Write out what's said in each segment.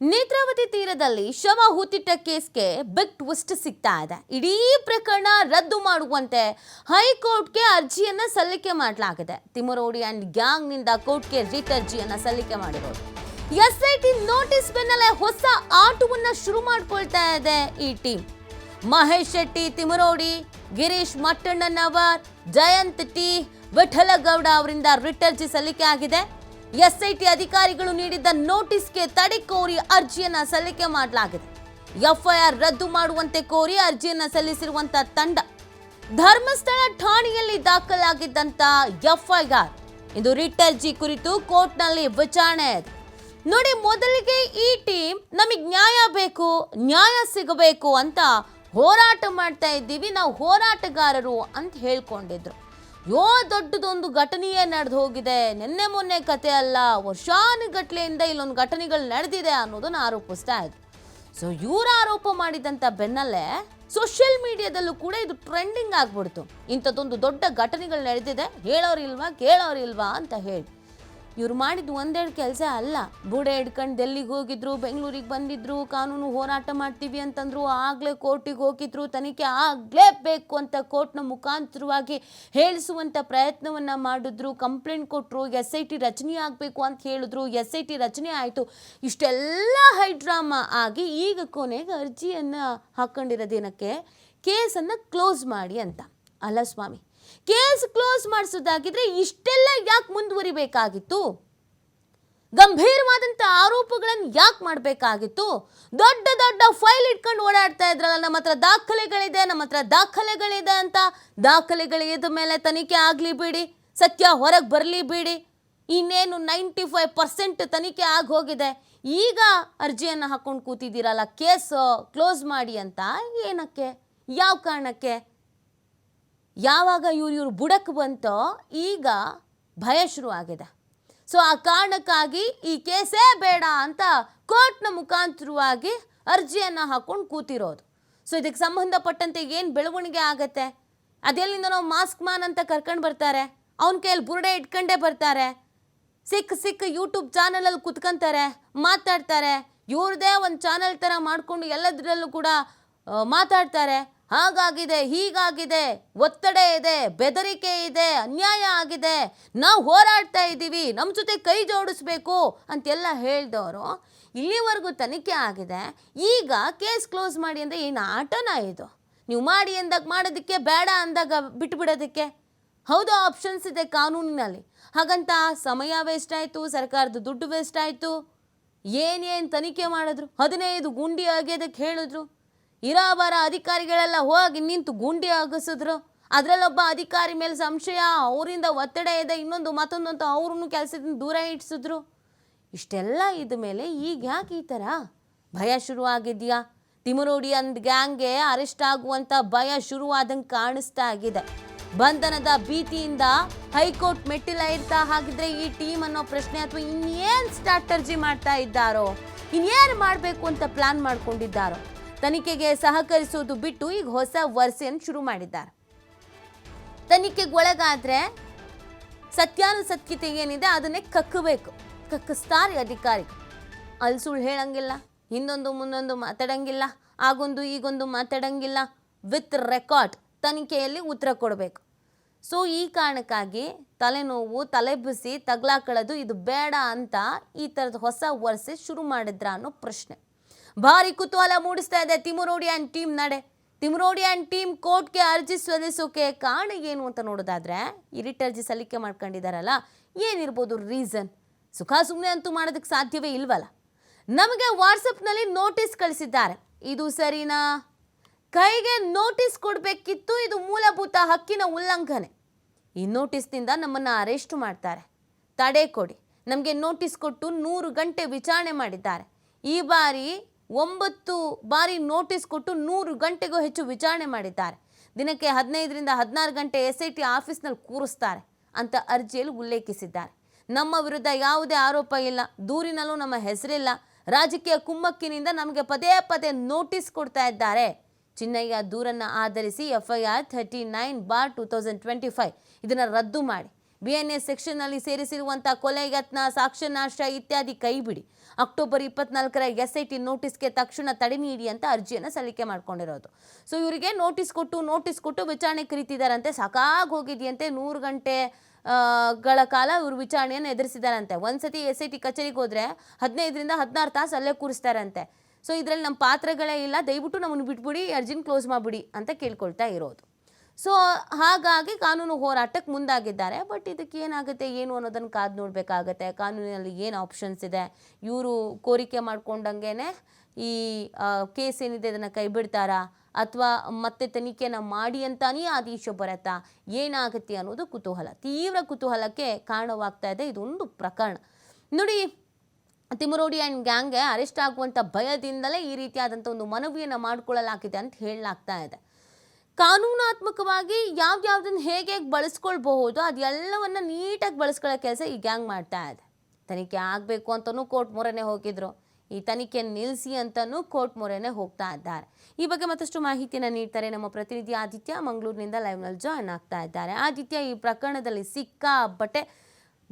ನೇತ್ರಾವತಿ ತೀರದಲ್ಲಿ ಶವ ಹೂತಿಟ್ಟ ಕೇಸ್ಗೆ big twist ಸಿಗ್ತಾ ಇದೆ. ಇಡೀ ಪ್ರಕರಣ ರದ್ದು ಮಾಡುವಂತೆ ಹೈಕೋರ್ಟ್ಗೆ ಅರ್ಜಿಯನ್ನ ಸಲ್ಲಿಕೆ ಮಾಡಲಾಗಿದೆ. ತಿಮರೋಡಿ ಅಂಡ್ ಗ್ಯಾಂಗ್ನಿಂದ ಕೋರ್ಟ್ಗೆ ರಿಟ್ ಅರ್ಜಿಯನ್ನ ಸಲ್ಲಿಕೆ ಮಾಡಿರೋದು. ಟಿ ನೋಟಿಸ್ ಬೆನ್ನಲ್ಲೇ ಹೊಸ ಆಟವನ್ನ ಶುರು ಮಾಡ್ಕೊಳ್ತಾ ಇದೆ ಈ ಟೀಮ್. ಮಹೇಶ್ ಶೆಟ್ಟಿ ತಿಮರೋಡಿ ಗಿರೀಶ್ ಮಟ್ಟಣ್ಣನವರ್, ಜಯಂತ್ ಟಿ, ವಿಠಲಗೌಡ ಅವರಿಂದ ರಿಟ್ ಅರ್ಜಿ ಸಲ್ಲಿಕೆ ಆಗಿದೆ. ಎಸ್ಐಟಿ ಅಧಿಕಾರಿಗಳು ನೀಡಿದ್ದ ನೋಟಿಸ್ಗೆ ತಡೆ ಕೋರಿ ಅರ್ಜಿಯನ್ನ ಸಲ್ಲಿಕೆ ಮಾಡಲಾಗಿದೆ. ಎಫ್ಐಆರ್ ರದ್ದು ಮಾಡುವಂತೆ ಕೋರಿ ಅರ್ಜಿಯನ್ನ ಸಲ್ಲಿಸಿರುವಂತ ತಂಡ ಧರ್ಮಸ್ಥಳ ಠಾಣೆಯಲ್ಲಿ ದಾಖಲಾಗಿದ್ದಂತ ಎಫ್ಐಆರ್. ಇದು ರಿಟ್ ಅರ್ಜಿ ಕುರಿತು ಕೋರ್ಟ್ನಲ್ಲಿ ವಿಚಾರಣೆ ನೋಡಿ, ಮೊದಲಿಗೆ ಈ ಟೀಮ್ ನಮಗೆ ನ್ಯಾಯ ಬೇಕು, ನ್ಯಾಯ ಸಿಗಬೇಕು ಅಂತ ಹೋರಾಟ ಮಾಡ್ತಾ ಇದ್ದೀವಿ. ನಾವು ಹೋರಾಟಗಾರರು ಅಂತ ಹೇಳ್ಕೊಂಡಿದ್ರು. ಯೋ ದೊಡ್ಡದೊಂದು ಘಟನೆಯೇ ನಡೆದು ಹೋಗಿದೆ. ನಿನ್ನೆ ಮೊನ್ನೆ ಕತೆ ಅಲ್ಲ, ವರ್ಷಾನುಗಟ್ಲೆಯಿಂದ ಇಲ್ಲೊಂದು ಘಟನೆಗಳು ನಡೆದಿದೆ ಅನ್ನೋದನ್ನ ಆರೋಪಿಸ್ತಾ ಇದ್ರು. ಸೊ ಇವರು ಆರೋಪ ಮಾಡಿದಂಥ ಬೆನ್ನಲ್ಲೇ ಸೋಷಿಯಲ್ ಮೀಡಿಯಾದಲ್ಲೂ ಕೂಡ ಇದು ಟ್ರೆಂಡಿಂಗ್ ಆಗ್ಬಿಡ್ತು. ಇಂಥದ್ದೊಂದು ದೊಡ್ಡ ಘಟನೆಗಳು ನಡೆದಿದೆ. ಹೇಳೋರಿಲ್ವಾ, ಕೇಳೋರಿಲ್ವಾ ಅಂತ ಹೇಳಿ. ಇವ್ರು ಮಾಡಿದ್ದು ಒಂದೆರಡು ಕೆಲಸ ಅಲ್ಲ. ಬುಡೆ ಹಿಡ್ಕೊಂಡು ಡೆಲ್ಲಿಗೆ ಹೋಗಿದ್ರು, ಬೆಂಗಳೂರಿಗೆ ಬಂದಿದ್ರು, ಕಾನೂನು ಹೋರಾಟ ಮಾಡ್ತೀವಿ ಅಂತಂದ್ರು, ಆಗಲೇ ಕೋರ್ಟಿಗೆ ಹೋಗಿದ್ರು, ತನಿಖೆ ಆಗಲೇಬೇಕು ಅಂತ ಕೋರ್ಟ್ನ ಮುಖಾಂತರವಾಗಿ ಹೇಳಿಸುವಂಥ ಪ್ರಯತ್ನವನ್ನು ಮಾಡಿದ್ರು. ಕಂಪ್ಲೇಂಟ್ ಕೊಟ್ಟರು ಎಸ್ ಐ ಟಿ ರಚನೆ ಆಗಬೇಕು ಅಂತ ಹೇಳಿದ್ರು. ಎಸ್ ಐ ಟಿ ರಚನೆ ಆಯಿತು. ಇಷ್ಟೆಲ್ಲ ಹೈಡ್ರಾಮಾ ಆಗಿ ಈಗ ಕೊನೆಗೆ ಅರ್ಜಿಯನ್ನು ಹಾಕ್ಕೊಂಡಿರೋದೇನಕ್ಕೆ ಕೇಸನ್ನು ಕ್ಲೋಸ್ ಮಾಡಿ ಅಂತ. ಅಲ್ಲ ಸ್ವಾಮಿ ಕೇಸ್ ಕ್ಲೋಸ್ ಮಾಡಿಸೋದಾಗಿದ್ರೆ ಇಷ್ಟೆಲ್ಲ ಯಾಕೆ ಮುಂದುವರಿಬೇಕಾಗಿತ್ತು? ಗಂಭೀರವಾದಂಥ ಆರೋಪಗಳನ್ನು ಯಾಕೆ ಮಾಡಬೇಕಾಗಿತ್ತು? ದೊಡ್ಡ ದೊಡ್ಡ ಫೈಲ್ ಇಟ್ಕೊಂಡು ಓಡಾಡ್ತಾ ಇದ್ರಲ್ಲ, ನಮ್ಮ ಹತ್ರ ದಾಖಲೆಗಳಿದೆ, ನಮ್ಮ ಹತ್ರ ದಾಖಲೆಗಳಿದೆ ಅಂತ. ದಾಖಲೆಗಳಿದ ಮೇಲೆ ತನಿಖೆ ಆಗಲಿ ಬಿಡಿ, ಸತ್ಯ ಹೊರಗೆ ಬರಲಿ ಬಿಡಿ. ಇನ್ನೇನು ನೈಂಟಿ ಫೈವ್ ಪರ್ಸೆಂಟ್ ತನಿಖೆ ಆಗಿ ಹೋಗಿದೆ. ಈಗ ಅರ್ಜಿಯನ್ನು ಹಾಕೊಂಡು ಕೂತಿದ್ದೀರಲ್ಲ, ಕೇಸ್ ಕ್ಲೋಸ್ ಮಾಡಿ ಅಂತ. ಏನಕ್ಕೆ? ಯಾವ ಕಾರಣಕ್ಕೆ? ಯಾವಾಗ ಇವ್ರು ಇವ್ರು ಬುಡಕ್ಕೆ ಬಂತೋ ಈಗ ಭಯ ಶುರುವಾಗಿದೆ ಸೊ ಆ ಕಾರಣಕ್ಕಾಗಿ ಈ ಕೇಸೇ ಬೇಡ ಅಂತ ಕೋರ್ಟ್ನ ಮುಖಾಂತರವಾಗಿ ಅರ್ಜಿಯನ್ನು ಹಾಕ್ಕೊಂಡು ಕೂತಿರೋದು. ಸೊ ಇದಕ್ಕೆ ಸಂಬಂಧಪಟ್ಟಂತೆ ಏನು ಬೆಳವಣಿಗೆ ಆಗತ್ತೆ? ಅದೆಲ್ಲಿಂದ ನಾವು ಮಾಸ್ಕ್ ಮ್ಯಾನ್ ಅಂತ ಕರ್ಕೊಂಡು ಬರ್ತಾರೆ? ಅವನ ಕೈಯಲ್ಲಿ ಬುರುಡೆ ಇಟ್ಕೊಂಡೇ ಬರ್ತಾರೆ? ಸಿಕ್ ಸಿಕ್ಕ ಯೂಟ್ಯೂಬ್ ಚಾನಲಲ್ಲಿ ಕುತ್ಕೊಂತಾರೆ, ಮಾತಾಡ್ತಾರೆ, ಇವ್ರದೇ ಒಂದು ಚಾನಲ್ ಥರ ಮಾಡಿಕೊಂಡು ಎಲ್ಲದರಲ್ಲೂ ಕೂಡ ಮಾತಾಡ್ತಾರೆ. ಹಾಗಾಗಿದೆ, ಹೀಗಾಗಿದೆ, ಒತ್ತಡ ಇದೆ, ಬೆದರಿಕೆ ಇದೆ, ಅನ್ಯಾಯ ಆಗಿದೆ, ನಾವು ಹೋರಾಡ್ತಾ ಇದ್ದೀವಿ, ನಮ್ಮ ಜೊತೆ ಕೈ ಜೋಡಿಸ್ಬೇಕು ಅಂತೆಲ್ಲ ಹೇಳಿದವರು ಇಲ್ಲಿವರೆಗೂ ತನಿಖೆ ಆಗಿದೆ. ಈಗ ಕೇಸ್ ಕ್ಲೋಸ್ ಮಾಡಿ ಅಂದರೆ ಏನು ಆಟನ ಇದು? ನೀವು ಮಾಡಿ ಅಂದಾಗ ಮಾಡೋದಕ್ಕೆ ಬೇಡ ಅಂದಾಗ ಬಿಟ್ಬಿಡೋದಕ್ಕೆ? ಹೌದು ಆಪ್ಷನ್ಸ್ ಇದೆ ಕಾನೂನಿನಲ್ಲಿ. ಹಾಗಂತ ಸಮಯ ವೇಸ್ಟ್ ಆಯಿತು, ಸರ್ಕಾರದ ದುಡ್ಡು ವೇಸ್ಟ್ ಆಯಿತು. ಏನೇನು ತನಿಖೆ ಮಾಡಿದ್ರು? ಹದಿನೈದು ಗುಂಡಿ ಅಗೆಯೋದಕ್ಕೆ ಹೇಳಿದ್ರು. ಇರಾಬರ ಅಧಿಕಾರಿಗಳೆಲ್ಲ ಹೋಗಿ ನಿಂತು ಗುಂಡಿ ಆಗಿಸಿದ್ರು ಅದರಲ್ಲೊಬ್ಬ ಅಧಿಕಾರಿ ಮೇಲೆ ಸಂಶಯ, ಅವರಿಂದ ಒತ್ತಡ ಇದೆ, ಇನ್ನೊಂದು ಮತ್ತೊಂದು ಅಂತ ಅವ್ರನ್ನೂ ಕೆಲಸದಿಂದ ದೂರ ಇಟ್ಟಿಸಿದ್ರು ಇಷ್ಟೆಲ್ಲ ಇದ ಮೇಲೆ ಈಗ ಯಾಕೆ ಈ ಥರ ಭಯ ಶುರುವಾಗಿದೆಯಾ? ತಿಮರೋಡಿ ಅಂದ್ ಗ್ಯಾಂಗ್ಗೆ ಅರೆಸ್ಟ್ ಆಗುವಂಥ ಭಯ ಶುರುವಾದಂಗೆ ಕಾಣಿಸ್ತಾ ಆಗಿದೆ. ಬಂಧನದ ಭೀತಿಯಿಂದ ಹೈಕೋರ್ಟ್ ಮೆಟ್ಟಿಲ ಇರ್ತಾ ಹಾಗಿದ್ರೆ ಈ ಟೀಮ್ ಅನ್ನೋ ಪ್ರಶ್ನೆ ಅಥವಾ ಇನ್ನೇನು ಸ್ಟ್ರಾಟರ್ಜಿ ಮಾಡ್ತಾ ಇದ್ದಾರೋ, ಇನ್ನೇನು ಮಾಡಬೇಕು ಅಂತ ಪ್ಲಾನ್ ಮಾಡ್ಕೊಂಡಿದ್ದಾರೋ? ತನಿಖೆಗೆ ಸಹಕರಿಸುವುದು ಬಿಟ್ಟು ಈಗ ಹೊಸ ವರ್ಷನ್ ಶುರು ಮಾಡಿದ್ದಾರೆ. ತನಿಖೆಗೆ ಒಳಗಾದರೆ ಸತ್ಯಾನುಸತ್ಯತೆ ಏನಿದೆ ಅದನ್ನೇ ಕಕ್ಕಬೇಕು. ಕಕ್ಕಿಸ್ತಾರೆ ಅಧಿಕಾರಿ. ಅಲ್ಲಿ ಸುಳ್ಳು ಹೇಳಂಗಿಲ್ಲ ಹಿಂದೊಂದು ಮುಂದೊಂದು ಮಾತಾಡಂಗಿಲ್ಲ, ಆಗೊಂದು ಈಗೊಂದು ಮಾತಾಡಂಗಿಲ್ಲ. ವಿತ್ ರೆಕಾರ್ಡ್ ತನಿಖೆಯಲ್ಲಿ ಉತ್ತರ ಕೊಡಬೇಕು. ಸೊ ಈ ಕಾರಣಕ್ಕಾಗಿ ತಲೆನೋವು ತಲೆ ಬಿಸಿ ತಗ್ಲಾಕೊಳ್ಳೋದು ಇದು ಬೇಡ ಅಂತ ಈ ಥರದ ಹೊಸ ವರ್ಷ ಶುರು ಮಾಡಿದ್ರ ಅನ್ನೋ ಪ್ರಶ್ನೆ. ಭಾರಿ ಕುತೂಹಲ ಮೂಡಿಸ್ತಾ ಇದೆ ತಿಮುರೋಡಿ ಆ್ಯಂಡ್ ಟೀಮ್ ನಡೆ. ತಿಮುರೋಡಿ ಆ್ಯಂಡ್ ಟೀಮ್ ಕೋರ್ಟ್ಗೆ ಅರ್ಜಿ ಸಲ್ಲಿಸೋಕೆ ಕಾರಣ ಏನು ಅಂತ ನೋಡೋದಾದ್ರೆ ಈ ರಿಟ್ ಅರ್ಜಿ ಸಲ್ಲಿಕೆ ಮಾಡ್ಕೊಂಡಿದ್ದಾರಲ್ಲ ಏನಿರ್ಬೋದು ರೀಸನ್. ಸುಖ ಸುಮ್ಮನೆ ಅಂತೂ ಮಾಡೋದಕ್ಕೆ ಸಾಧ್ಯವೇ ಇಲ್ವಲ್ಲ? ನಮಗೆ ವಾಟ್ಸಪ್ನಲ್ಲಿ ನೋಟಿಸ್ ಕಳಿಸಿದ್ದಾರೆ. ಇದು ಸರಿನಾ? ಕೈಗೆ ನೋಟಿಸ್ ಕೊಡಬೇಕಿತ್ತು, ಇದು ಮೂಲಭೂತ ಹಕ್ಕಿನ ಉಲ್ಲಂಘನೆ. ಈ ನೋಟಿಸ್ನಿಂದ ನಮ್ಮನ್ನು ಅರೆಸ್ಟ್ ಮಾಡ್ತಾರೆ. ತಡೆ ಕೊಡಿ. ನಮಗೆ ನೋಟಿಸ್ ಕೊಟ್ಟು ನೂರು ಗಂಟೆ ವಿಚಾರಣೆ ಮಾಡಿದ್ದಾರೆ. ಈ ಬಾರಿ ಒಂಬತ್ತು ಬಾರಿ ನೋಟಿಸ್ ಕೊಟ್ಟು ನೂರು ಗಂಟೆಗೂ ಹೆಚ್ಚು ವಿಚಾರಣೆ ಮಾಡಿದ್ದಾರೆ. ದಿನಕ್ಕೆ ಹದಿನೈದರಿಂದ ಹದಿನಾರು ಗಂಟೆ ಎಸ್ ಐ ಟಿ ಆಫೀಸ್ನಲ್ಲಿ ಕೂರಿಸ್ತಾರೆ ಅಂತ ಅರ್ಜಿಯಲ್ಲಿ ಉಲ್ಲೇಖಿಸಿದ್ದಾರೆ. ನಮ್ಮ ವಿರುದ್ಧ ಯಾವುದೇ ಆರೋಪ ಇಲ್ಲ. ದೂರಿನಲ್ಲೂ ನಮ್ಮ ಹೆಸರಿಲ್ಲ. ರಾಜಕೀಯ ಕುಮ್ಮಕ್ಕಿನಿಂದ ನಮಗೆ ಪದೇ ಪದೇ ನೋಟಿಸ್ ಕೊಡ್ತಾ ಇದ್ದಾರೆ. ಚಿನ್ನಯ್ಯ ದೂರನ್ನು ಆಧರಿಸಿ F I R thirty nine bar two thousand twenty five ಇದನ್ನು ರದ್ದು ಮಾಡಿ. ಬಿ ಎನ್ ಎಸ್ ಸೆಕ್ಷನ್ನಲ್ಲಿ ಸೇರಿಸಿರುವಂಥ ಕೊಲೆ, ಯತ್ನ ಸಾಕ್ಷ್ಯನಾಶ ಇತ್ಯಾದಿ ಕೈಬಿಡಿ. ಅಕ್ಟೋಬರ್ ಇಪ್ಪತ್ನಾಲ್ಕರ ಎಸ್ ಐ ಟಿ ನೋಟಿಸ್ಗೆ ತಕ್ಷಣ ತಡೆ ನೀಡಿ ಅಂತ ಅರ್ಜಿಯನ್ನು ಸಲ್ಲಿಕೆ ಮಾಡ್ಕೊಂಡಿರೋದು. ಸೊ ಇವರಿಗೆ ನೋಟಿಸ್ ಕೊಟ್ಟು ನೋಟಿಸ್ ಕೊಟ್ಟು ವಿಚಾರಣೆ ಕರೀತಿದ್ದಾರಂತೆ ಸಾಕಾಗಿ ಹೋಗಿದೆಯಂತೆ. ನೂರು ಗಂಟೆ ಗಳ ಕಾಲ ಇವರು ವಿಚಾರಣೆಯನ್ನು ಎದುರಿಸಿದಾರಂತೆ. ಒಂದ್ಸತಿ ಎಸ್ ಐ ಟಿ ಕಚೇರಿಗೆ ಹೋದ್ರೆ ಹದಿನೈದರಿಂದ ಹದಿನಾರು ತಾಸು ಅಲ್ಲೇ ಕೂರಿಸ್ತಾರಂತೆ. ಸೊ ಇದರಲ್ಲಿ ನಮ್ಮ ಪಾತ್ರಗಳೇ ಇಲ್ಲ. ದಯವಿಟ್ಟು ನಮ್ಮನ್ನು ಬಿಟ್ಬಿಡಿ, ಅರ್ಜಿನ ಕ್ಲೋಸ್ ಮಾಡಿಬಿಡಿ ಅಂತ ಕೇಳ್ಕೊಳ್ತಾ ಇರೋದು. ಸೊ ಹಾಗಾಗಿ ಕಾನೂನು ಹೋರಾಟಕ್ಕೆ ಮುಂದಾಗಿದ್ದಾರೆ. ಬಟ್ ಇದಕ್ಕೆ ಏನಾಗುತ್ತೆ? ಏನು ಅನ್ನೋದನ್ನು ಕಾದು ನೋಡಬೇಕಾಗತ್ತೆ. ಕಾನೂನಿನಲ್ಲಿ ಏನು ಆಪ್ಷನ್ಸ್ ಇದೆ? ಇವರು ಕೋರಿಕೆ ಮಾಡ್ಕೊಂಡಂಗೆ ಈ ಕೇಸ್ ಏನಿದೆ ಇದನ್ನು ಕೈ ಬಿಡ್ತಾರಾ ಅಥವಾ ಮತ್ತೆ ತನಿಖೆನ ಮಾಡಿ ಅಂತಾನೇ ಆದೇಶ ಬರತ್ತಾ? ಏನಾಗುತ್ತೆ ಅನ್ನೋದು ಕುತೂಹಲ. ತೀವ್ರ ಕುತೂಹಲಕ್ಕೆ ಕಾರಣವಾಗ್ತಾ ಇದೆ ಇದೊಂದು ಪ್ರಕರಣ. ನೋಡಿ, ತಿಮರೋಡಿ ಆ್ಯಂಡ್ ಗ್ಯಾಂಗ್ಗೆ ಅರೆಸ್ಟ್ ಆಗುವಂಥ ಭಯದಿಂದಲೇ ಈ ರೀತಿಯಾದಂಥ ಒಂದು ಮನವಿಯನ್ನು ಮಾಡಿಕೊಳ್ಳಲಾಗಿದೆ ಅಂತ ಹೇಳಲಾಗ್ತಾ ಇದೆ. ಕಾನೂನಾತ್ಮಕವಾಗಿ ಯಾವ್ಯಾವ್ದನ್ನು ಹೇಗೆ ಹೇಗೆ ಬಳಸ್ಕೊಳ್ಬಹುದು, ಅದೆಲ್ಲವನ್ನು ನೀಟಾಗಿ ಬಳಸ್ಕೊಳ್ಳೋ ಕೆಲಸ ಈ ಗ್ಯಾಂಗ್ ಮಾಡ್ತಾ ಇದೆ. ತನಿಖೆ ಆಗಬೇಕು ಅಂತಲೂ ಕೋರ್ಟ್ ಮೊರೆನೆ ಹೋಗಿದ್ರು. ಈ ತನಿಖೆ ನಿಲ್ಲಿಸಿ ಅಂತಲೂ ಕೋರ್ಟ್ ಮೊರೆನೆ ಹೋಗ್ತಾ ಇದ್ದಾರೆ. ಈ ಬಗ್ಗೆ ಮತ್ತಷ್ಟು ಮಾಹಿತಿಯನ್ನು ನೀಡ್ತಾರೆ ನಮ್ಮ ಪ್ರತಿನಿಧಿ ಆದಿತ್ಯ. ಮಂಗಳೂರಿನಿಂದ ಲೈವ್ನಲ್ಲಿ ಜಾಯ್ನ್ ಆಗ್ತಾ ಇದ್ದಾರೆ. ಆದಿತ್ಯ, ಈ ಪ್ರಕರಣದಲ್ಲಿ ಸಿಕ್ಕಾಬಟ್ಟೆ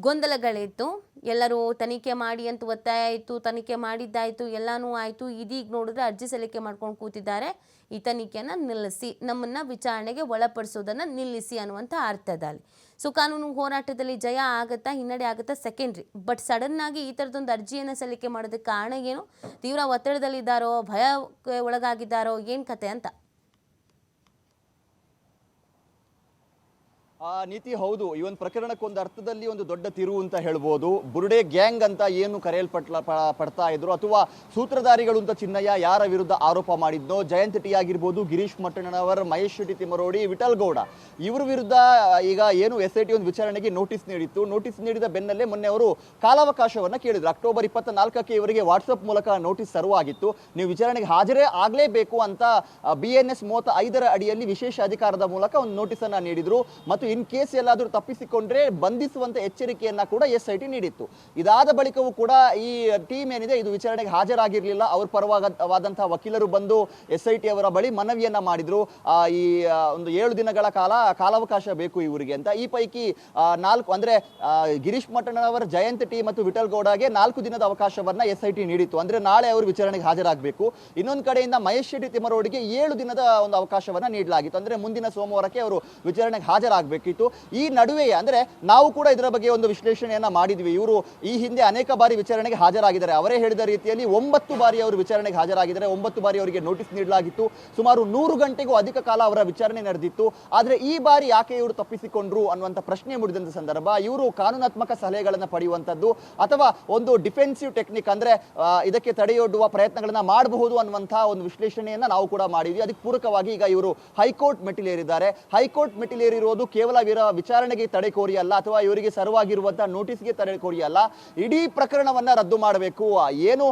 ಗೊಂದಲಗಳಿತ್ತು. ಎಲ್ಲರೂ ತನಿಖೆ ಮಾಡಿ ಅಂತ ಒತ್ತಾಯ ಆಯಿತು, ತನಿಖೆ ಮಾಡಿದ್ದಾಯಿತು, ಎಲ್ಲನೂ ಆಯಿತು. ಇದೀಗ ನೋಡಿದ್ರೆ ಅರ್ಜಿ ಸಲ್ಲಿಕೆ ಮಾಡ್ಕೊಂಡು ಕೂತಿದ್ದಾರೆ. ಈ ತನಿಖೆಯನ್ನು ನಿಲ್ಲಿಸಿ, ನಮ್ಮನ್ನು ವಿಚಾರಣೆಗೆ ಒಳಪಡಿಸೋದನ್ನು ನಿಲ್ಲಿಸಿ ಅನ್ನುವಂಥ ಅರ್ಥದಲ್ಲಿ. ಸೊ, ಕಾನೂನು ಹೋರಾಟದಲ್ಲಿ ಜಯ ಆಗುತ್ತಾ, ಹಿನ್ನಡೆ ಆಗುತ್ತಾ ಸೆಕೆಂಡ್ರಿ ಬಟ್ ಸಡನ್ನಾಗಿ ಈ ಥರದೊಂದು ಅರ್ಜಿಯನ್ನು ಸಲ್ಲಿಕೆ ಮಾಡೋದಕ್ಕೆ ಕಾರಣ ಏನು? ತೀವ್ರ ಒತ್ತಡದಲ್ಲಿದ್ದಾರೋ, ಭಯಕ್ಕೆ ಒಳಗಾಗಿದ್ದಾರೋ, ಏನು ಕತೆ ಅಂತ. ಆ ನೀತಿ ಹೌದು. ಈ ಒಂದು ಪ್ರಕರಣಕ್ಕೊಂದು ಅರ್ಥದಲ್ಲಿ ಒಂದು ದೊಡ್ಡ ತಿರುವು ಅಂತ ಹೇಳ್ಬೋದು. ಬುರುಡೆ ಗ್ಯಾಂಗ್ ಅಂತ ಏನು ಕರೆಯಲ್ಪಟ್ಲ ಪಡ್ತಾ ಇದ್ರು? ಅಥವಾ ಸೂತ್ರಧಾರಿಗಳು ಅಂತ ಚಿನ್ನಯ್ಯ ಯಾರ ವಿರುದ್ಧ ಆರೋಪ ಮಾಡಿದ್ನೋ? ಜಯಂತ್ ಟಿ ಆಗಿರ್ಬೋದು ಗಿರೀಶ್ ಮಟ್ಟಣ್ಣನವರ್, ಮಹೇಶ್ ಶೆಟ್ಟಿ ತಿಮ್ಮರೋಡಿ, ವಿಠಲ್ ಗೌಡ. ಇವ್ರ ವಿರುದ್ಧ ಈಗ ಏನು ಎಸ್ ಐ ಟಿ ಒಂದು ವಿಚಾರಣೆಗೆ ನೋಟಿಸ್ ನೀಡಿತ್ತು. ನೋಟಿಸ್ ನೀಡಿದ ಬೆನ್ನಲ್ಲೇ ಮೊನ್ನೆ ಅವರು ಕಾಲಾವಕಾಶವನ್ನ ಕೇಳಿದ್ರು. ಅಕ್ಟೋಬರ್ ಇಪ್ಪತ್ತ ನಾಲ್ಕಕ್ಕೆ ಇವರಿಗೆ ವಾಟ್ಸಪ್ ಮೂಲಕ ನೋಟಿಸ್ ಸರ್ವಾಗಿತ್ತು ನೀವು ವಿಚಾರಣೆಗೆ ಹಾಜರೇ ಆಗಲೇಬೇಕು ಅಂತ ಬಿ ಎನ್ ಎಸ್ ಮೂವತ್ತ ಐದರ ಅಡಿಯಲ್ಲಿ ವಿಶೇಷ ಅಧಿಕಾರದ ಮೂಲಕ ಒಂದು ನೋಟಿಸ್ ಅನ್ನ ನೀಡಿದ್ರು. ಮತ್ತು ಇನ್ ಕೇಸ್ ಎಲ್ಲಾದರೂ ತಪ್ಪಿಸಿಕೊಂಡ್ರೆ ಬಂಧಿಸುವಂತ ಎಚ್ಚರಿಕೆಯನ್ನ ಕೂಡ ಎಸ್ ಐ ನೀಡಿತ್ತು. ಇದಾದ ಬಳಿಕವೂ ಕೂಡ ಈ ಟೀಮ್ ಏನಿದೆ ಇದು ವಿಚಾರಣೆಗೆ ಹಾಜರಾಗಿರಲಿಲ್ಲ. ಅವ್ರ ಪರವಾಗವಾದಂತಹ ವಕೀಲರು ಬಂದು ಎಸ್ ಐ ಅವರ ಬಳಿ ಮನವಿಯನ್ನ ಮಾಡಿದ್ರು. ಈ ಒಂದು ಏಳು ದಿನಗಳ ಕಾಲ ಕಾಲಾವಕಾಶ ಬೇಕು ಇವರಿಗೆ ಅಂತ. ಈ ಪೈಕಿ ನಾಲ್ಕು, ಅಂದ್ರೆ ಗಿರೀಶ್ ಮಟ್ಟಣ್ಣವರ ಜಯಂತ್ ಟಿ ಮತ್ತು ವಿಠಲ್ ಗೌಡಗೆ ನಾಲ್ಕು ದಿನದ ಅವಕಾಶವನ್ನ ಎಸ್ ಐ ನೀಡಿತ್ತು. ಅಂದ್ರೆ ನಾಳೆ ಅವರು ವಿಚಾರಣೆಗೆ ಹಾಜರಾಗಬೇಕು. ಇನ್ನೊಂದು ಕಡೆಯಿಂದ ಮಹೇಶ್ ಶೆಟ್ಟಿ ತಿಮ್ಮರೋಡಿಗೆ ಏಳು ದಿನದ ಒಂದು ಅವಕಾಶವನ್ನ ನೀಡಲಾಗಿತ್ತು. ಅಂದ್ರೆ ಮುಂದಿನ ಸೋಮವಾರಕ್ಕೆ ಅವರು ವಿಚಾರಣೆಗೆ ಹಾಜರಾಗಬೇಕಿತ್ತು ಈ ನಡುವೆ ಅಂದ್ರೆ ನಾವು ಕೂಡ ಇದರ ಬಗ್ಗೆ ಒಂದು ವಿಶ್ಲೇಷಣೆಯನ್ನ ಮಾಡಿದ್ವಿ. ಇವರು ಈ ಹಿಂದೆ ಅನೇಕ ಬಾರಿ ವಿಚಾರಣೆಗೆ ಹಾಜರಾಗಿದ್ದಾರೆ. ಅವರೇ ಹೇಳಿದ ರೀತಿಯಲ್ಲಿ ಒಂಬತ್ತು ಬಾರಿ ಅವರು ವಿಚಾರಣೆಗೆ ಹಾಜರಾಗಿದ್ದಾರೆ. ಒಂಬತ್ತು ಬಾರಿ ಅವರಿಗೆ ನೋಟಿಸ್ ನೀಡಲಾಗಿತ್ತು. ಸುಮಾರು ನೂರು ಗಂಟೆಗೂ ಅಧಿಕ ಕಾಲ ಅವರ ವಿಚಾರಣೆ ನಡೆದಿತ್ತು. ಆದ್ರೆ ಈ ಬಾರಿ ಯಾಕೆ ಇವರು ತಪ್ಪಿಸಿಕೊಂಡ್ರು ಅನ್ನುವಂಥ ಪ್ರಶ್ನೆ ಮೂಡಿದಂತ ಸಂದರ್ಭ, ಇವರು ಕಾನೂನಾತ್ಮಕ ಸಲಹೆಗಳನ್ನ ಪಡೆಯುವಂಥದ್ದು ಅಥವಾ ಒಂದು ಡಿಫೆನ್ಸಿವ್ ಟೆಕ್ನಿಕ್ ಅಂದ್ರೆ ಇದಕ್ಕೆ ತಡೆಯೊಡ್ಡುವ ಪ್ರಯತ್ನಗಳನ್ನ ಮಾಡಬಹುದು ಅನ್ನುವಂತಹ ಒಂದು ವಿಶ್ಲೇಷಣೆಯನ್ನ ನಾವು ಕೂಡ ಮಾಡಿದ್ವಿ. ಅದಕ್ಕೆ ಪೂರಕವಾಗಿ ಈಗ ಇವರು ಹೈಕೋರ್ಟ್ ಮೆಟ್ಟಿಲೇರಿದ್ದಾರೆ. ಹೈಕೋರ್ಟ್ ಮೆಟ್ಟಿಲೇರಿರುವುದು ಕೇವಲ ಇವರ ವಿಚಾರಣೆಗೆ ತಡೆ ಕೋರಿ ಅಲ್ಲ ಅಥವಾ ಇವರಿಗೆ ಸರ್ವಾಗಿರುವಂತಹ ನೋಟಿಸ್ಗೆ ತಡೆ ಕೋರಿ ಅಲ್ಲ ಇಡೀ ಪ್ರಕರಣವನ್ನ ರದ್ದು ಮಾಡಬೇಕು. ಏನು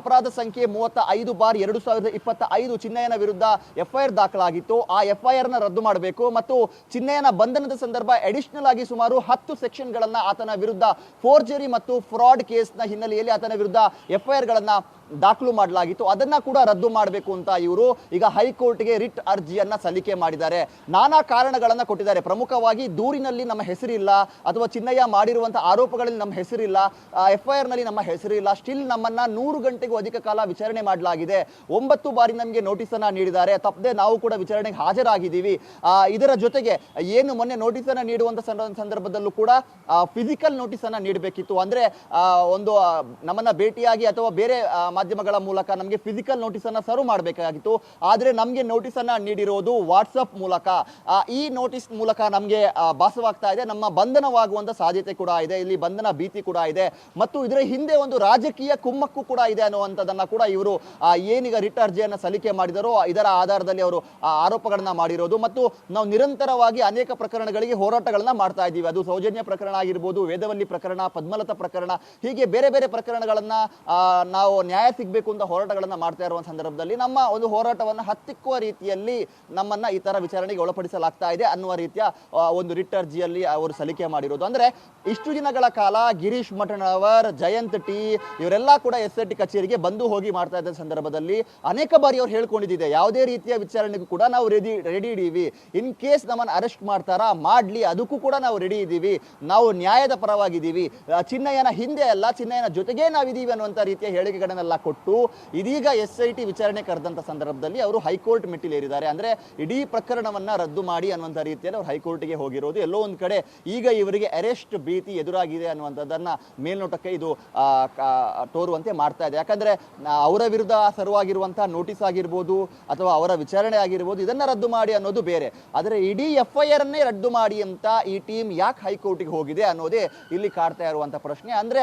ಅಪರಾಧ ಸಂಖ್ಯೆ ಮೂವತ್ತ ಐದು ಬಾರ್ ಎರಡು ಸಾವಿರದ ಇಪ್ಪತ್ತ ಐದು ಚಿನ್ನಯ್ಯನ ವಿರುದ್ಧ ಎಫ್ಐಆರ್ ದಾಖಲಾಗಿತ್ತು. ಆ ಎಫ್ಐಆರ್ನ ರದ್ದು ಮಾಡಬೇಕು ಮತ್ತು ಚಿನ್ನಯ್ಯನ ಬಂಧನದ ಸಂದರ್ಭ ಅಡಿಷನಲ್ ಆಗಿ ಸುಮಾರು ಹತ್ತು ಸೆಕ್ಷನ್ ಗಳನ್ನ ಆತನ ವಿರುದ್ಧ ಫೋರ್ಜರಿ ಮತ್ತು ಫ್ರಾಡ್ ಕೇಸ್ನ ಹಿನ್ನೆಲೆಯಲ್ಲಿ ಆತನ ವಿರುದ್ಧ ಎಫ್ಐಆರ್ ಗಳನ್ನ ದಾಖಲು ಮಾಡಲಾಗಿತ್ತು. ಅದನ್ನ ಕೂಡ ರದ್ದು ಮಾಡಬೇಕು ಅಂತ ಇವರು ಈಗ ಹೈಕೋರ್ಟ್ಗೆ ರಿಟ್ ಅರ್ಜಿಯನ್ನ ಸಲ್ಲಿಕೆ ಮಾಡಿದ್ದಾರೆ. ನಾನಾ ಕಾರಣಗಳನ್ನ ಕೊಟ್ಟಿದ್ದಾರೆ. ಪ್ರಮುಖವಾಗಿ ದೂರಿನಲ್ಲಿ ನಮ್ಮ ಹೆಸರಿಲ್ಲ, ಅಥವಾ ಚಿನ್ನಯ್ಯ ಮಾಡಿರುವಂತಹ ಆರೋಪಗಳಲ್ಲಿ ನಮ್ಮ ಹೆಸರಿಲ್ಲ ಎಫ್ಐಆರ್ನಲ್ಲಿ ನಮ್ಮ ಹೆಸರಿಲ್ಲ ಸ್ಟಿಲ್ ನಮ್ಮನ್ನ ನೂರು ಗಂಟೆಗೂ ಅಧಿಕ ಕಾಲ ವಿಚಾರಣೆ ಮಾಡಲಾಗಿದೆ. ಒಂಬತ್ತು ಬಾರಿ ನಮಗೆ ನೋಟಿಸ್ ಅನ್ನ ನೀಡಿದ್ದಾರೆ. ತಪ್ಪದೆ ನಾವು ಕೂಡ ವಿಚಾರಣೆಗೆ ಹಾಜರಾಗಿದ್ದೀವಿ. ಇದರ ಜೊತೆಗೆ ಏನು ಮೊನ್ನೆ ನೋಟಿಸ್ ಅನ್ನ ನೀಡುವಂತ ಸಂದರ್ಭದಲ್ಲೂ ಕೂಡ ಫಿಸಿಕಲ್ ನೋಟಿಸ್ ಅನ್ನ ನೀಡಬೇಕಿತ್ತು. ಅಂದ್ರೆ ಒಂದು ನಮ್ಮನ್ನ ಭೇಟಿಯಾಗಿ ಅಥವಾ ಬೇರೆ ಮಾಧ್ಯಮಗಳ ಮೂಲಕ ನಮಗೆ ಫಿಸಿಕಲ್ ನೋಟಿಸ್ ಅನ್ನ ಸರ್ವ್ ಮಾಡಬೇಕಾಗಿತ್ತು. ಆದರೆ ನಮಗೆ ನೋಟಿಸ್ ಅನ್ನ ನೀಡಿರೋದು ವಾಟ್ಸಪ್ ಮೂಲಕ. ಈ ನೋಟಿಸ್ ಮೂಲಕ ನಮಗೆ ಭಾಸವಾಗ್ತಾ ಇದೆ. ನಮ್ಮ ಬಂಧನವಾಗುವಂತ ಸಾಧ್ಯತೆ ಕೂಡ ಇದೆ. ಇಲ್ಲಿ ಬಂಧನ ಭೀತಿ ಕೂಡ ಇದೆ. ಮತ್ತು ಇದರ ಹಿಂದೆ ಒಂದು ರಾಜಕೀಯ ಕುಮ್ಮಕ್ಕು ಕೂಡ ಇದೆ ಅನ್ನುವಂಥದ್ದನ್ನ ಕೂಡ ಇವರು ಏನೀಗ ರಿಟ್ ಅರ್ಜಿಯನ್ನ ಸಲ್ಲಿಕೆ ಮಾಡಿದರೋ, ಇದರ ಆಧಾರದಲ್ಲಿ ಅವರು ಆರೋಪಗಳನ್ನ ಮಾಡಿರೋದು. ಮತ್ತು ನಾವು ನಿರಂತರವಾಗಿ ಅನೇಕ ಪ್ರಕರಣಗಳಿಗೆ ಹೋರಾಟಗಳನ್ನ ಮಾಡ್ತಾ ಇದ್ದೀವಿ. ಅದು ಸೌಜನ್ಯ ಪ್ರಕರಣ ಆಗಿರ್ಬೋದು, ವೇದವಲ್ಲಿ ಪ್ರಕರಣ, ಪದ್ಮಲತಾ ಪ್ರಕರಣ, ಹೀಗೆ ಬೇರೆ ಬೇರೆ ಪ್ರಕರಣಗಳನ್ನ ನಾವು ನ್ಯಾಯ ನ್ಯಾಯ ಸಿಗಬೇಕು ಅಂತ ಹೋರಾಟಗಳನ್ನ ಮಾಡ್ತಾ ಇರುವ ಸಂದರ್ಭದಲ್ಲಿ ನಮ್ಮ ಒಂದು ಹೋರಾಟವನ್ನು ಹತ್ತಿಕ್ಕುವ ರೀತಿಯಲ್ಲಿ ನಮ್ಮನ್ನ ಈ ವಿಚಾರಣೆಗೆ ಒಳಪಡಿಸಲಾಗ್ತಾ ಇದೆ ಅನ್ನುವ ರೀತಿಯ ಒಂದು ರಿಟ್ ಅರ್ಜಿಯಲ್ಲಿ ಅವರು ಸಲಿಕೆ ಮಾಡಿರೋದು. ಅಂದ್ರೆ ಇಷ್ಟು ದಿನಗಳ ಕಾಲ ಗಿರೀಶ್ ಮಠಣವರ್ ಜಯಂತ್ ಟಿ ಇವರೆಲ್ಲ ಕೂಡ ಎಸ್ ಐ ಟಿ ಕಚೇರಿಗೆ ಬಂದು ಹೋಗಿ ಮಾಡ್ತಾ ಇದ್ದ ಸಂದರ್ಭದಲ್ಲಿ ಅನೇಕ ಬಾರಿ ಅವ್ರು ಹೇಳ್ಕೊಂಡಿದ್ದೆ ಯಾವುದೇ ರೀತಿಯ ವಿಚಾರಣೆಗೂ ಕೂಡ ನಾವು ರೆಡಿ ರೆಡಿ ಇದೀವಿ ಇನ್ ಕೇಸ್ ನಮ್ಮನ್ನು ಅರೆಸ್ಟ್ ಮಾಡ್ತಾರಾ, ಮಾಡ್ಲಿ, ಅದಕ್ಕೂ ಕೂಡ ನಾವು ರೆಡಿ ಇದ್ದೀವಿ. ನಾವು ನ್ಯಾಯದ ಪರವಾಗಿದ್ದೀವಿ. ಚಿನ್ನಯ್ಯನ ಹಿಂದೆ ಅಲ್ಲ, ಚಿನ್ನಯ್ಯನ ಜೊತೆಗೆ ನಾವಿದ್ದೀವಿ ಅನ್ನುವಂಥ ರೀತಿಯ ಹೇಳಿಕೆಗಳನ್ನೆಲ್ಲ ಕೊಟ್ಟು ಇದೀಗ ಎಸ್ ಐ ಟಿ ವಿಚಾರಣೆ ಕರೆದಂಥ ಸಂದರ್ಭದಲ್ಲಿ ಅವರು ಹೈಕೋರ್ಟ್ ಮೆಟ್ಟಿಲೇರಿದ್ದಾರೆ. ಅಂದ್ರೆ ಇಡೀ ಪ್ರಕರಣವನ್ನ ರದ್ದು ಮಾಡಿ ಅನ್ನುವಂಥ ರೀತಿಯಲ್ಲಿ ಅವರು ಹೈಕೋರ್ಟ್ಗೆ ಹೋಗಿರೋದು. ಎಲ್ಲೋ ಒಂದು ಕಡೆ ಈಗ ಇವರಿಗೆ ಅರೆಸ್ಟ್ ಭೀತಿ ಎದುರಾಗಿದೆ ಅನ್ನುವಂಥದ್ದನ್ನ ಮೇಲ್ನೋಟಕ್ಕೆ ಇದು ತೋರುವಂತೆ ಮಾಡ್ತಾ ಇದೆ. ಯಾಕಂದ್ರೆ ಅವರ ವಿರುದ್ಧ ಸರ್ವಾಗಿರುವಂತಹ ನೋಟಿಸ್ ಆಗಿರ್ಬೋದು ಅಥವಾ ಅವರ ವಿಚಾರಣೆ ಆಗಿರ್ಬೋದು ಇದನ್ನ ರದ್ದು ಮಾಡಿ ಅನ್ನೋದು ಬೇರೆ. ಆದರೆ ಇಡೀ ಎಫ್ ಐ ಆರ್ ಅನ್ನೇ ರದ್ದು ಮಾಡಿ ಅಂತ ಈ ಟೀಮ್ ಯಾಕೆ ಹೈಕೋರ್ಟ್ಗೆ ಹೋಗಿದೆ ಅನ್ನೋದೇ ಇಲ್ಲಿ ಕಾಡ್ತಾ ಇರುವಂತ ಪ್ರಶ್ನೆ. ಅಂದ್ರೆ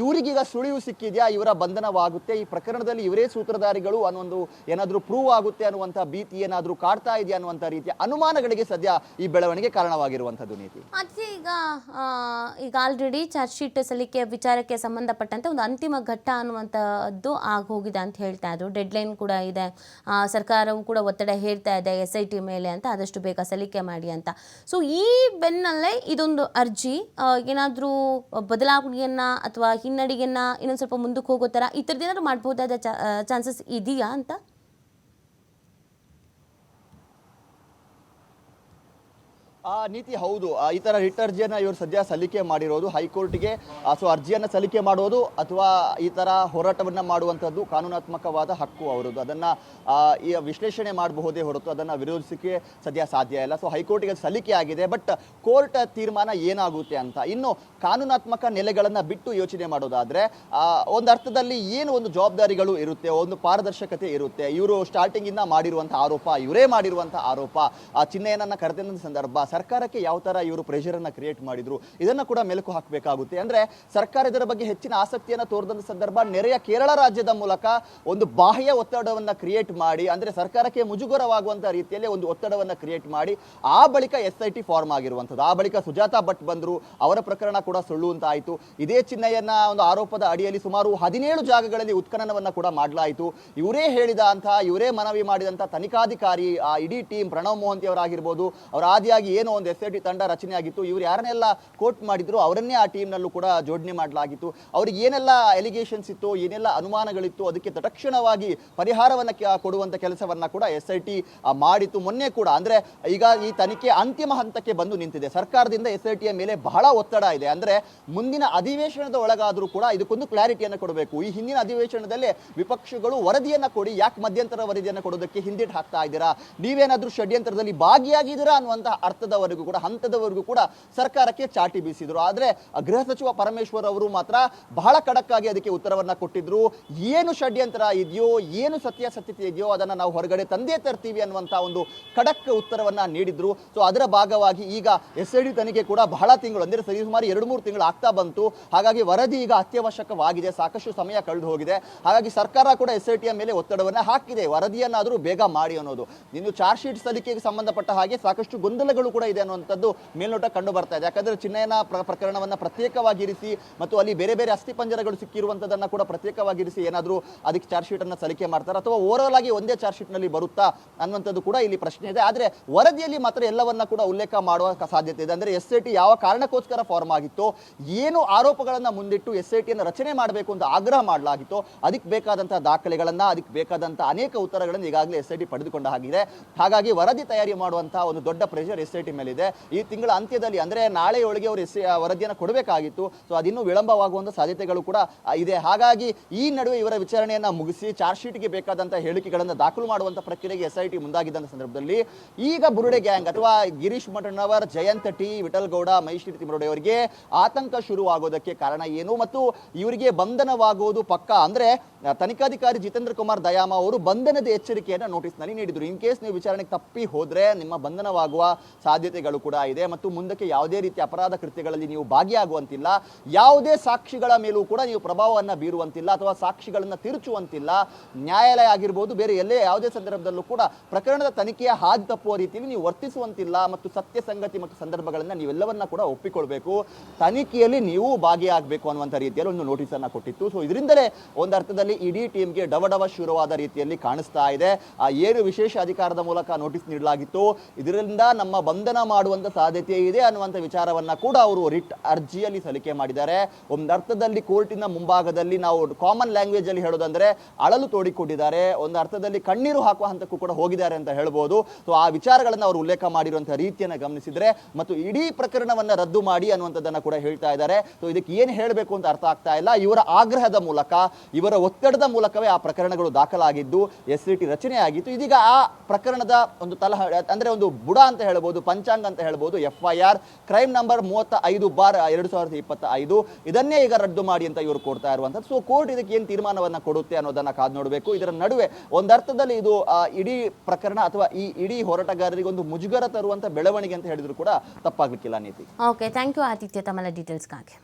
ಇವರಿಗೀಗ ಸುಳಿವು ಸಿಕ್ಕಿದೆಯಾ? ಇವರ ಬಂಧನವಾಗುತ್ತೆ? ಈ ಪ್ರಕರಣದಲ್ಲಿ ಇವರೇ ಸೂತ್ರಧಾರಿಗಳು ಅನ್ನೊಂದು ಏನಾದರೂ ಪ್ರೂವ್ ಆಗುತ್ತೆ ಅನ್ನುವಂಥ ಭೀತಿ ಏನಾದರೂ ಕಾಡ್ತಾ ಇದೆಯಾ ಅನ್ನುವಂಥ ರೀತಿಯ ಅನುಮಾನಗಳಿಗೆ ಸದ್ಯ ಈ ಬೆಳವಣಿಗೆ ಕಾರಣವಾಗಿರುವಂಥದ್ದು ನೀತಿ. ಅದೇ ಈಗ ಈಗ ಆಲ್ರೆಡಿ ಚಾರ್ಜ್ ಶೀಟ್ ಸಲ್ಲಿಕೆ ವಿಚಾರಕ್ಕೆ ಸಂಬಂಧಪಟ್ಟಂತೆ ಒಂದು ಅಂತಿಮ ಘಟ್ಟ ಅನ್ನುವಂಥದ್ದು ಆಗೋಗಿದೆ ಅಂತ ಹೇಳ್ತಾ ಇದ್ರು. ಡೆಡ್ಲೈನ್ ಕೂಡ ಇದೆ. ಸರ್ಕಾರವು ಕೂಡ ಒತ್ತಡ ಹೇರ್ತಾ ಇದೆ ಎಸ್ ಐ ಟಿ ಮೇಲೆ ಅಂತ. ಆದಷ್ಟು ಬೇಗ ಸಲ್ಲಿಕೆ ಮಾಡಿ ಅಂತ. ಸೊ ಈ ಬೆನ್ನಲ್ಲೇ ಇದೊಂದು ಅರ್ಜಿ ಏನಾದರೂ ಬದಲಾವಣೆಯನ್ನ ಅಥವಾ ಹಿನ್ನಡೆಯನ್ನ ಇನ್ನೊಂದು ಸ್ವಲ್ಪ ಮುಂದಕ್ಕೆ ಹೋಗೋ ಥರ ಈ ಥರದ್ದು ಏನಾದರೂ ಮಾಡ್ಬೋದಾದ ಚಾನ್ಸಸ್ ಇದೆಯಾ ಅಂತ? ಆ ನೀತಿ ಹೌದು. ಈ ತರ ರಿಟ್ ಅರ್ಜಿಯನ್ನ ಇವರು ಸದ್ಯ ಸಲ್ಲಿಕೆ ಮಾಡಿರೋದು. ಹೈಕೋರ್ಟ್ಗೆ ಸೊ ಅರ್ಜಿಯನ್ನ ಸಲ್ಲಿಕೆ ಮಾಡೋದು, ಅಥವಾ ಈ ತರ ಹೋರಾಟವನ್ನ ಮಾಡುವಂಥದ್ದು ಕಾನೂನಾತ್ಮಕವಾದ ಹಕ್ಕು ಅವರದ್ದು. ಅದನ್ನ ಈ ವಿಶ್ಲೇಷಣೆ ಮಾಡಬಹುದೇ ಹೊರತು ಅದನ್ನ ವಿರೋಧಿಸಕ್ಕೆ ಸದ್ಯ ಸಾಧ್ಯ ಇಲ್ಲ. ಸೊ ಹೈಕೋರ್ಟ್ಗೆ ಸಲ್ಲಿಕೆ ಆಗಿದೆ. ಬಟ್ ಕೋರ್ಟ್ ತೀರ್ಮಾನ ಏನಾಗುತ್ತೆ ಅಂತ, ಇನ್ನು ಕಾನೂನಾತ್ಮಕ ನೆಲೆಗಳನ್ನ ಬಿಟ್ಟು ಯೋಚನೆ ಮಾಡೋದಾದ್ರೆ ಒಂದು ಅರ್ಥದಲ್ಲಿ ಏನು ಒಂದು ಜವಾಬ್ದಾರಿಗಳು ಇರುತ್ತೆ, ಒಂದು ಪಾರದರ್ಶಕತೆ ಇರುತ್ತೆ, ಇವರು ಸ್ಟಾರ್ಟಿಂಗ್ ಇಂದ ಮಾಡಿರುವಂತಹ ಆರೋಪ, ಇವರೇ ಮಾಡಿರುವಂತಹ ಆರೋಪ, ಆ ಚಿಹ್ನೆಯನ್ನ ಕರೆದ ಸಂದರ್ಭ ಸರ್ಕಾರಕ್ಕೆ ಯಾವ ತರ ಇವರು ಪ್ರೆಷರ್ ಅನ್ನ ಕ್ರಿಯೇಟ್ ಮಾಡಿದ್ರು, ಇದನ್ನ ಕೂಡ ಮೆಲುಕು ಹಾಕಬೇಕಾಗುತ್ತೆ. ಅಂದ್ರೆ ಸರ್ಕಾರ ಇದರ ಬಗ್ಗೆ ಹೆಚ್ಚಿನ ಆಸಕ್ತಿಯನ್ನ ತೋರಿದಂತ ಸಂದರ್ಭ ನೆರೆಯ ಕೇರಳ ರಾಜ್ಯದ ಮೂಲಕ ಒಂದು ಬಾಹ್ಯ ಒತ್ತಡವನ್ನ ಕ್ರಿಯೇಟ್ ಮಾಡಿ, ಅಂದ್ರೆ ಸರ್ಕಾರಕ್ಕೆ ಮುಜುಗರವಾಗುವಂತ ರೀತಿಯಲ್ಲಿ ಒಂದು ಒತ್ತಡವನ್ನ ಕ್ರಿಯೇಟ್ ಮಾಡಿ, ಆ ಬಳಿಕ ಎಸ್ ಐ ಟಿ ಫಾರ್ಮ್ ಆಗಿರುವಂಥದ್ದು. ಆ ಬಳಿಕ ಸುಜಾತಾ ಭಟ್ ಬಂದ್ರು, ಅವರ ಪ್ರಕರಣ ಕೂಡ ಸುಳ್ಳು ಅಂತ ಆಯ್ತು. ಇದೇ ಚಿಹ್ನೆಯನ್ನ ಒಂದು ಆರೋಪದ ಅಡಿಯಲ್ಲಿ ಸುಮಾರು ಹದಿನೇಳು ಜಾಗಗಳಲ್ಲಿ ಉತ್ಖನನವನ್ನ ಕೂಡ ಮಾಡಲಾಯಿತು. ಇವರೇ ಹೇಳಿದ ಅಂತ ಇವರೇ ಮನವಿ ಮಾಡಿದಂತ ತನಿಖಾಧಿಕಾರಿ, ಆ ಇಡೀ ಟೀಮ್ ಪ್ರಣವ್ ಮೋಹಂತಿ ಅವರಾಗಿರ್ಬೋದು ಅವರ ಆದಿಯಾಗಿ ಏನೋ ಒಂದು ಎಸ್ ಐ ಟಿ ತಂಡ ರಚನೆ ಆಗಿತ್ತು. ಇವರು ಯಾರನ್ನೆಲ್ಲ ಕೋರ್ಟ್ ಮಾಡಿದ್ರು, ಅವರನ್ನೇ ಆ ಟೀಮ್ನಲ್ಲೂ ಕೂಡ ಜೋಡಣೆ ಮಾಡಲಾಗಿತ್ತು. ಅವ್ರಿಗೆ ಏನೆಲ್ಲ ಎಲಿಗೇಷನ್ಸ್ ಇತ್ತು, ಏನೆಲ್ಲ ಅನುಮಾನಗಳಿತ್ತು, ಅದಕ್ಕೆ ತಕ್ಷಣವಾಗಿ ಪರಿಹಾರವನ್ನ ಕೊಡುವಂಥ ಕೆಲಸವನ್ನ ಕೂಡ ಎಸ್ ಐ ಟಿ ಮಾಡಿತ್ತು. ಮೊನ್ನೆ ಕೂಡ, ಅಂದ್ರೆ ಈಗ ಈ ತನಿಖೆ ಅಂತಿಮ ಹಂತಕ್ಕೆ ಬಂದು ನಿಂತಿದೆ. ಸರ್ಕಾರದಿಂದ ಎಸ್ ಐ ಟಿಯ ಮೇಲೆ ಬಹಳ ಒತ್ತಡ ಇದೆ. ಅಂದ್ರೆ ಮುಂದಿನ ಅಧಿವೇಶನದ ಒಳಗಾದ್ರೂ ಕೂಡ ಇದಕ್ಕೊಂದು ಕ್ಲಾರಿಟಿಯನ್ನು ಕೊಡಬೇಕು. ಈ ಹಿಂದಿನ ಅಧಿವೇಶನದಲ್ಲಿ ವಿಪಕ್ಷಗಳು ವರದಿಯನ್ನ ಕೊಡಿ, ಯಾಕೆ ಮಧ್ಯಂತರ ವರದಿಯನ್ನು ಕೊಡೋದಕ್ಕೆ ಹಿಂದಿಟ್ಟು ಹಾಕ್ತಾ ಇದ್ದೀರಾ? ನೀವೇನಾದ್ರೂ ಷಡ್ಯಂತ್ರದಲ್ಲಿ ಭಾಗಿಯಾಗಿದ್ದೀರಾ ಅನ್ನುವಂತಹ ಅರ್ಥದವರೆಗೂ ಕೂಡ, ಹಂತದವರೆಗೂ ಕೂಡ ಸರ್ಕಾರಕ್ಕೆ ಚಾಟಿ ಬೀಸಿದ್ರು. ಆದ್ರೆ ಗೃಹ ಸಚಿವ ಪರಮೇಶ್ವರ್ ಅವರು ಮಾತ್ರ ಬಹಳ ಖಡಕ್ ಆಗಿ ಅದಕ್ಕೆ ಉತ್ತರವನ್ನ ಕೊಟ್ಟಿದ್ರು. ಏನು ಷಡ್ಯಂತ್ರ ಇದೆಯೋ, ಏನು ಸತ್ಯಾಸತ್ಯತೆ ಇದೆಯೋ, ಅದನ್ನ ನಾವು ಹೊರಗಡೆ ತಂದೇ ತರ್ತೀವಿ ಅನ್ನುವಂತ ಒಂದು ಖಡಕ್ ಉತ್ತರವನ್ನ ನೀಡಿದ್ರು. ಸೊ ಅದರ ಭಾಗವಾಗಿ ಈಗ ಎಸ್ ಐ ಡಿ ತನಿಖೆ ಕೂಡ ಬಹಳ ತಿಂಗಳು, ಅಂದ್ರೆ ಸರಿ ಸುಮಾರು ಎರಡು ಮೂರು ತಿಂಗಳು ಆಗ್ತಾ ಬಂತು. ಹಾಗಾಗಿ ವರದಿ ಈಗ ಅತ್ಯವಶ್ಯಕವಾಗಿದೆ, ಸಾಕಷ್ಟು ಸಮಯ ಕಳೆದು ಹೋಗಿದೆ. ಹಾಗಾಗಿ ಸರ್ಕಾರ ಕೂಡ ಎಸ್ ಐ ಮೇಲೆ ಒತ್ತಡವನ್ನ ಹಾಕಿದೆ. ವರದಿಯನ್ನಾದರೂ ಬೇಗ ಮಾಡಿ ಅನ್ನೋದು. ಇನ್ನು ಚಾರ್ಜ್ ಶೀಟ್ ಸಲ್ಲಿಕೆಗೆ ಸಂಬಂಧಪಟ್ಟ ಹಾಗೆ ಸಾಕಷ್ಟು ಗೊಂದಲಗಳು ಕೂಡ ಇದೆ ಅನ್ನುವಂಥದ್ದು ಮೇಲ್ನೋಟ ಕಂಡು ಬರ್ತಾ ಇದೆ. ಯಾಕಂದ್ರೆ ಚಿನ್ನಯನ ಪ್ರಕರಣವನ್ನು ಪ್ರತ್ಯೇಕವಾಗಿ ಪ್ರತ್ಯೇಕವಾಗಿರಿಸಿ ಮತ್ತು ಅಲ್ಲಿ ಬೇರೆ ಬೇರೆ ಅಸ್ಥಿಪಂಜರಗಳು ಸಿಕ್ಕಿರುವಂತದನ್ನ ಕೂಡ ಪ್ರತ್ಯೇಕವಾಗಿರಿಸಿ ಏನಾದರೂ ಅದಕ್ಕೆ ಚಾರ್ಜ್ ಶೀಟ್ ಅನ್ನ ಸಲ್ಲಿಕೆ ಮಾಡ್ತಾರೆ ಅಥವಾ ಓವರಾಲ್ ಆಗಿ ಒಂದೇ ಚಾರ್ಜ್ ಶೀಟ್ನಲ್ಲಿ ಬರುತ್ತಾ ಅನ್ನುವಂಥದ್ದು ಕೂಡ ಇಲ್ಲಿ ಪ್ರಶ್ನೆ ಇದೆ. ಆದ್ರೆ ವರದಿಯಲ್ಲಿ ಮಾತ್ರ ಎಲ್ಲವನ್ನ ಕೂಡ ಉಲ್ಲೇಖ ಮಾಡುವ ಸಾಧ್ಯತೆ ಇದೆ. ಅಂದ್ರೆ ಎಸ್ ಐ ಟಿ ಯಾವ ಕಾರಣಕ್ಕೋಸ್ಕರ ಫಾರ್ಮ್ ಆಗಿತ್ತು, ಏನು ಆರೋಪಗಳನ್ನ ಮುಂದಿಟ್ಟು ಎಸ್ ಐ ಟಿಯನ್ನು ರಚನೆ ಮಾಡಬೇಕು ಅಂತ ಆಗ್ರಹ ಮಾಡಲಾಗಿತ್ತು, ಅದಕ್ಕೆ ಬೇಕಾದಂತಹ ದಾಖಲೆಗಳನ್ನ, ಅದಕ್ಕೆ ಬೇಕಾದಂತಹ ಅನೇಕ ಉತ್ತರಗಳನ್ನು ಈಗಾಗಲೇ ಎಸ್ ಐ ಟಿ ಪಡೆದುಕೊಂಡ ಹಾಗಿದೆ. ಹಾಗಾಗಿ ವರದಿ ತಯಾರಿ ಮಾಡುವಂತಹ ಒಂದು ದೊಡ್ಡ ಪ್ರೆಷರ್ ಎಸ್ ಐ ಟಿ ಮೇಲಿದೆ. ಈ ತಿಂಗಳ ಅಂತ್ಯದಲ್ಲಿ ಅಂದ್ರೆ ಒಳಗೆ ಅವರು ವರದಿಯನ್ನು ಕೊಡಬೇಕಾಗಿತ್ತು. ಸೊ ಅದಿನ್ನೂ ವಿಳಂಬವಾಗುವಂತ ಸಾಧ್ಯತೆಗಳು ಕೂಡ ಇದೆ. ಹಾಗಾಗಿ ಈ ನಡುವೆ ಇವರ ವಿಚಾರಣೆಯನ್ನ ಮುಗಿಸಿ, ಚಾರ್ಜ್ ಶೀಟ್ಗೆ ಬೇಕಾದಂತಹ ಹೇಳಿಕೆಗಳನ್ನು ದಾಖಲು ಮಾಡುವಂತ ಪ್ರಕ್ರಿಯೆಗೆ ಎಸ್ ಐ ಟಿ ಸಂದರ್ಭದಲ್ಲಿ ಈಗ ಬುರುಡೆ ಗ್ಯಾಂಗ್ ಅಥವಾ ಗಿರೀಶ್ ಮಠಣ್ಣವರ್ ಜಯಂತ್ ಟಿ, ವಿಠಲ್ ಗೌಡ ಮಹೇಶ್ ತಿಮರೋಡೆ ಅವರಿಗೆ ಆತಂಕ ಶುರುವಾಗೋದಕ್ಕೆ ಕಾರಣ ಏನು? ಮತ್ತು ಇವರಿಗೆ ಬಂಧನವಾಗುವುದು ಪಕ್ಕ? ಅಂದ್ರೆ ತನಿಖಾಧಿಕಾರಿ ಜಿತೇಂದ್ರ ಕುಮಾರ್ ದಯಾಮ ಅವರು ಬಂಧನದ ಎಚ್ಚರಿಕೆಯನ್ನ ನೋಟಿಸ್ನಲ್ಲಿ ನೀಡಿದ್ರು. ಇನ್ ಕೇಸ್ ನೀವು ವಿಚಾರಣೆಗೆ ತಪ್ಪಿ ಹೋದ್ರೆ, ನಿಮ್ಮ ಬಂಧನವಾಗುವ ಸಾಧ್ಯ ಸಾಧ್ಯತೆಗಳು ಕೂಡ ಇದೆ ಮತ್ತು ಮುಂದಕ್ಕೆ ಯಾವುದೇ ರೀತಿಯ ಅಪರಾಧ ಕೃತ್ಯಗಳಲ್ಲಿ ನೀವು ಭಾಗಿಯಾಗುವಂತಿಲ್ಲ, ಯಾವುದೇ ಸಾಕ್ಷಿಗಳ ಮೇಲೂ ಕೂಡ ನೀವು ಪ್ರಭಾವವನ್ನು ಬೀರುವಂತಿಲ್ಲ ಅಥವಾ ಸಾಕ್ಷಿಗಳನ್ನು ತಿರುಚುವಂತಿಲ್ಲ. ನ್ಯಾಯಾಲಯ ಆಗಿರ್ಬೋದು, ಬೇರೆ ಎಲ್ಲೇ ಯಾವುದೇ ಸಂದರ್ಭದಲ್ಲೂ ಕೂಡ ಪ್ರಕರಣದ ತನಿಖೆಯ ಹಾದಿ ತಪ್ಪುವ ರೀತಿಯಲ್ಲಿ ನೀವು ವರ್ತಿಸುವಂತಿಲ್ಲ ಮತ್ತು ಸತ್ಯ ಸಂಗತಿ ಮತ್ತು ಸಂದರ್ಭಗಳನ್ನು ನೀವೆಲ್ಲವನ್ನ ಕೂಡ ಒಪ್ಪಿಕೊಳ್ಬೇಕು. ತನಿಖೆಯಲ್ಲಿ ನೀವು ಭಾಗಿಯಾಗಬೇಕು ಅನ್ನುವಂಥ ರೀತಿಯಲ್ಲಿ ಒಂದು ನೋಟಿಸ್ ಅನ್ನು ಕೊಟ್ಟಿತ್ತು. ಸೊ ಇದರಿಂದಲೇ ಒಂದು ಅರ್ಥದಲ್ಲಿ ಇಡೀ ಟೀಮ್ಗೆ ಡವಡವ ಶುರುವಾದ ರೀತಿಯಲ್ಲಿ ಕಾಣಿಸ್ತಾ ಇದೆ. ಆ ಏನು ವಿಶೇಷ ಅಧಿಕಾರದ ಮೂಲಕ ನೋಟಿಸ್ ನೀಡಲಾಗಿತ್ತು. ಇದರಿಂದ ನಮ್ಮ ಬಂಧನ ಮಾಡುವಂಥ ಸಾಧ್ಯತೆ ಇದೆ ಅನ್ನುವಂಥ ವಿಚಾರವನ್ನು ಕೂಡ ಅವರು ರಿಟ್ ಅರ್ಜಿಯಲ್ಲಿ ಸಲ್ಲಿಕೆ ಮಾಡಿದ್ದಾರೆ. ಒಂದು ಅರ್ಥದಲ್ಲಿ ಕೋರ್ಟಿನ ಮುಂಭಾಗದಲ್ಲಿ ನಾವು ಕಾಮನ್ ಲ್ಯಾಂಗ್ವೇಜಲ್ಲಿ ಹೇಳೋದಂದ್ರೆ ಅಳಲು ತೋಡಿಕೊಂಡಿದ್ದಾರೆ. ಒಂದು ಅರ್ಥದಲ್ಲಿ ಕಣ್ಣೀರು ಹಾಕುವ ಹಂತಕ್ಕೂ ಕೂಡ ಹೋಗಿದ್ದಾರೆ ಅಂತ ಹೇಳ್ಬೋದು. ಸೊ ಆ ವಿಚಾರಗಳನ್ನು ಅವರು ಉಲ್ಲೇಖ ಮಾಡಿರುವಂಥ ರೀತಿಯನ್ನು ಗಮನಿಸಿದರೆ ಮತ್ತು ಇಡೀ ಪ್ರಕರಣವನ್ನು ರದ್ದು ಮಾಡಿ ಅನ್ನುವಂಥದ್ದನ್ನು ಕೂಡ ಹೇಳ್ತಾ ಇದ್ದಾರೆ. ಸೊ ಇದಕ್ಕೆ ಏನು ಹೇಳಬೇಕು ಅಂತ ಅರ್ಥ ಆಗ್ತಾ ಇಲ್ಲ. ಇವರ ಆಗ್ರಹದ ಮೂಲಕ, ಇವರ ಒತ್ತಡದ ಮೂಲಕವೇ ಆ ಪ್ರಕರಣಗಳು ದಾಖಲಾಗಿದ್ದು, ಎಸ್ ಸಿ ಟಿ ರಚನೆ ಆಗಿತ್ತು ಇದೀಗ ಆ ಪ್ರಕರಣದ ಒಂದು ತಲಹ, ಅಂದರೆ ಒಂದು ಬುಡ ಅಂತ ಹೇಳ್ಬೋದು ಪಂಚಾಂಗ ಅಂತ ಹೇಳ್ಬೋದು F I R crime number ಮೂವತ್ತ ಐದು ಬಾರ್ ಎರಡು ಸಾವಿರದ ಇಪ್ಪತ್ತ ಐದು ಇದನ್ನೇ ಈಗ ರದ್ದು ಮಾಡಿ ಅಂತ ಇವರು ಕೊಡ್ತಾ ಇರುವಂಥದ್ದು. ಸೊ ಕೋರ್ಟ್ ಇದಕ್ಕೆ ಏನು ತೀರ್ಮಾನವನ್ನು ಕೊಡುತ್ತೆ ಅನ್ನೋದನ್ನ ಕಾದು ನೋಡಬೇಕು. ಇದರ ನಡುವೆ ಒಂದರ್ಥದಲ್ಲಿ ಇದು ಇಡೀ ಪ್ರಕರಣ ಅಥವಾ ಈ ಇಡೀ ಹೋರಾಟಗಾರರಿಗೆ ಒಂದು ಮುಜುಗರ ತರುವಂಥ ಬೆಳವಣಿಗೆ ಅಂತ ಹೇಳಿದ್ರು ಕೂಡ ತಪ್ಪಾಗಲಿಕ್ಕಿಲ್ಲ, ನೀತಿ. ಓಕೆ ಥ್ಯಾಂಕ್ ಯು ಆದಿತ್ಯ ತಮ್ಮೆಲ್ಲ ಡೀಟೇಲ್ಸ್ಗಾಗಿ